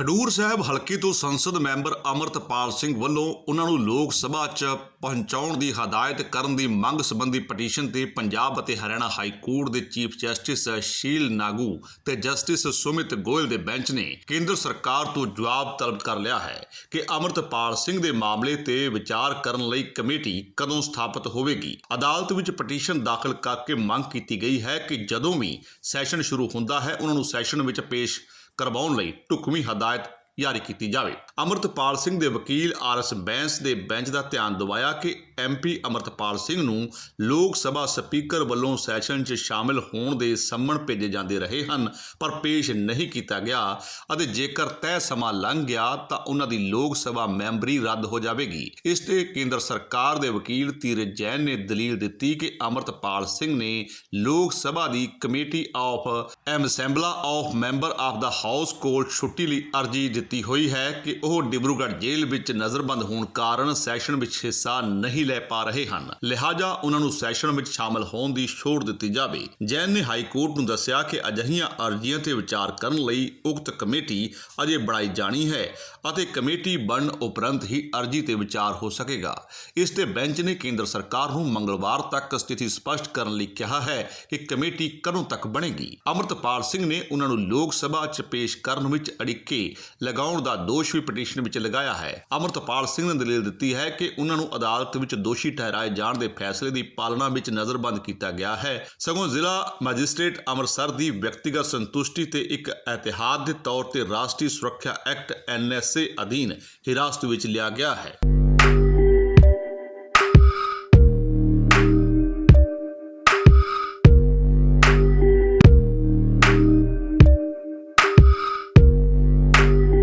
ਖਡੂਰ ਸਾਹਿਬ ਹਲਕੇ ਤੋਂ ਸੰਸਦ ਮੈਂਬਰ ਅਮਰਤਪਾਲ ਸਿੰਘ ਵੱਲੋਂ ਉਹਨਾਂ ਨੂੰ ਲੋਕ ਸਭਾ 'ਚ ਪਹੁੰਚਾਉਣ ਦੀ ਹਦਾਇਤ ਕਰਨ ਦੀ ਮੰਗ ਸੰਬੰਧੀ ਪਟੀਸ਼ਨ ਤੇ ਪੰਜਾਬ ਅਤੇ ਹਰਿਆਣਾ ਹਾਈ ਕੋਰਟ ਦੇ ਚੀਫ ਜਸਟਿਸ ਸ਼ੀਲ ਨਾਗੂ ਤੇ ਜਸਟਿਸ ਸੁਮਿਤ ਗੋਇਲ ਦੇ ਬੈਂਚ ਨੇ ਕੇਂਦਰ ਸਰਕਾਰ ਤੋਂ ਜਵਾਬ ਤਲਬ ਕਰ ਲਿਆ ਹੈ ਕਿ ਅਮਰਤਪਾਲ ਸਿੰਘ ਦੇ ਮਾਮਲੇ ਤੇ ਵਿਚਾਰ ਕਰਨ ਲਈ ਕਮੇਟੀ ਕਦੋਂ ਸਥਾਪਿਤ ਹੋਵੇਗੀ। ਅਦਾਲਤ ਵਿੱਚ ਪਟੀਸ਼ਨ ਦਾਖਲ ਕਰਕੇ ਮੰਗ ਕੀਤੀ ਗਈ ਹੈ ਕਿ ਜਦੋਂ ਵੀ ਸੈਸ਼ਨ ਸ਼ੁਰੂ ਹੁੰਦਾ ਹੈ, ਉਹਨਾਂ ਨੂੰ ਸੈਸ਼ਨ ਵਿੱਚ ਪੇਸ਼ ਕਰਵਾਉਣ ਲਈ ਢੁਕਵੀਂ ਹਦਾਇਤ ਜਾਰੀ ਕੀਤੀ ਜਾਵੇ। ਅਮਰਤਪਾਲ ਸਿੰਘ ਦੇ ਵਕੀਲ ਆਰਐਸ ਬੈਂਸ ਦੇ ਬੈਂਚ ਦਾ ਧਿਆਨ ਦਿਵਾਇਆ ਕਿ ਐਮਪੀ ਅਮਰਤਪਾਲ ਸਿੰਘ ਨੂੰ ਲੋਕ ਸਭਾ ਸਪੀਕਰ ਵੱਲੋਂ ਸੈਸ਼ਨ 'ਚ ਸ਼ਾਮਿਲ ਹੋਣ ਦੇ ਸੰਮਣ ਭੇਜੇ ਜਾਂਦੇ ਰਹੇ ਹਨ, ਪਰ ਪੇਸ਼ ਨਹੀਂ ਕੀਤਾ ਗਿਆ ਅਤੇ ਜੇਕਰ ਤੈਅ ਸਮਾਂ ਲੰਘ ਗਿਆ ਤਾਂ ਉਹਨਾਂ ਦੀ ਲੋਕ ਸਭਾ ਮੈਂਬਰੀ ਰੱਦ ਹੋ ਜਾਵੇਗੀ। ਇਸ ਤੇ ਕੇਂਦਰ ਸਰਕਾਰ ਦੇ ਵਕੀਲ ਤੀਰਜ ਜੈਨ ਨੇ ਦਲੀਲ ਦਿੱਤੀ ਕਿ ਅਮਰਤਪਾਲ ਸਿੰਘ ਨੇ ਲੋਕ ਸਭਾ ਦੀ committee of ਐਮਸੈਂਬਲਾ of member of the house ਕੋਲ ਛੁੱਟੀ ਲਈ ਅਰਜ਼ੀ ਦਿੱਤੀ ਹੋਈ ਹੈ ਕਿ ਉਹ ਡਿਬਰੂਗੜ੍ਹ ਜੇਲ੍ਹ ਵਿੱਚ ਨਜ਼ਰਬੰਦ ਹੋਣ ਕਾਰਨ ਸੈਸ਼ਨ ਵਿੱਚ ਹਿੱਸਾ ਨਹੀਂ ਲੈ ਪਾ ਰਹੇ ਹਨ। ਲਿਹਾਜ਼ਾ ਉਹਨਾਂ ਨੂੰ ਸੈਸ਼ਨ ਵਿੱਚ ਸ਼ਾਮਲ ਹੋਣ ਦੀ ਛੋਟ ਦਿੱਤੀ ਜਾਵੇ। ਜੈਨ ਨੇ ਹਾਈ ਕੋਰਟ ਨੂੰ ਦੱਸਿਆ ਕਿ ਅਜਿਹੀਆਂ ਅਰਜ਼ੀਆਂ ਤੇ ਵਿਚਾਰ ਕਰਨ ਲਈ ਉਕਤ ਕਮੇਟੀ ਅਜੇ ਬਣਾਈ ਜਾਣੀ ਹੈ ਅਤੇ ਕਮੇਟੀ ਬਣਨ ਉਪਰੰਤ ਹੀ ਅਰਜ਼ੀ ਤੇ ਵਿਚਾਰ ਹੋ ਸਕੇਗਾ। ਇਸ ਤੇ ਬੈਂਚ ਨੇ ਕੇਂਦਰ ਸਰਕਾਰ ਨੂੰ ਮੰਗਲਵਾਰ ਤੱਕ ਸਥਿਤੀ ਸਪਸ਼ਟ ਕਰਨ ਲਈ ਕਿਹਾ ਹੈ ਕਿ ਕਮੇਟੀ ਕਦੋਂ ਤੱਕ ਬਣੇਗੀ। ਅਮਰਤਪਾਲ ਸਿੰਘ ਨੇ ਉਹਨਾਂ ਨੂੰ ਲੋਕ ਸਭਾ 'ਚ ਪੇਸ਼ ਕਰਨ ਵਿੱਚ ਅੜਿੱਕੇ ਲਗਾਉਣ ਦਾ ਦੋਸ਼ ਵੀ ਪਟੀਸ਼ਨ ਵਿੱਚ ਲਗਾਇਆ ਹੈ। ਅਮਰਤਪਾਲ ਸਿੰਘ ਨੇ ਦਲੀਲ ਦਿੱਤੀ ਹੈ ਕਿ ਉਹਨਾਂ ਨੂੰ ਅਦਾਲਤ ਵਿੱਚ ਦੋਸ਼ੀ ਠਹਿਰਾਏ ਜਾਣ ਦੇ ਫੈਸਲੇ ਦੀ ਪਾਲਣਾ ਵਿੱਚ ਨਜ਼ਰਬੰਦ ਕੀਤਾ ਗਿਆ ਹੈ। ਸਗੋਂ ਜ਼ਿਲ੍ਹਾ ਮੈਜਿਸਟ੍ਰੇਟ ਅੰਮ੍ਰਿਤਸਰ ਦੀ ਵਿਅਕਤੀਗਤ ਸੰਤੁਸ਼ਟੀ ਤੇ ਇੱਕ ਇਤਿਹਾਦ ਦੇ ਤੌਰ ਤੇ ਰਾਸ਼ਟਰੀ ਸੁਰੱਖਿਆ ਐਕਟ ਐਨਐਸਏ ਅਧੀਨ ਹਿਰਾਸਤ ਵਿੱਚ ਲਿਆ ਗਿਆ ਹੈ।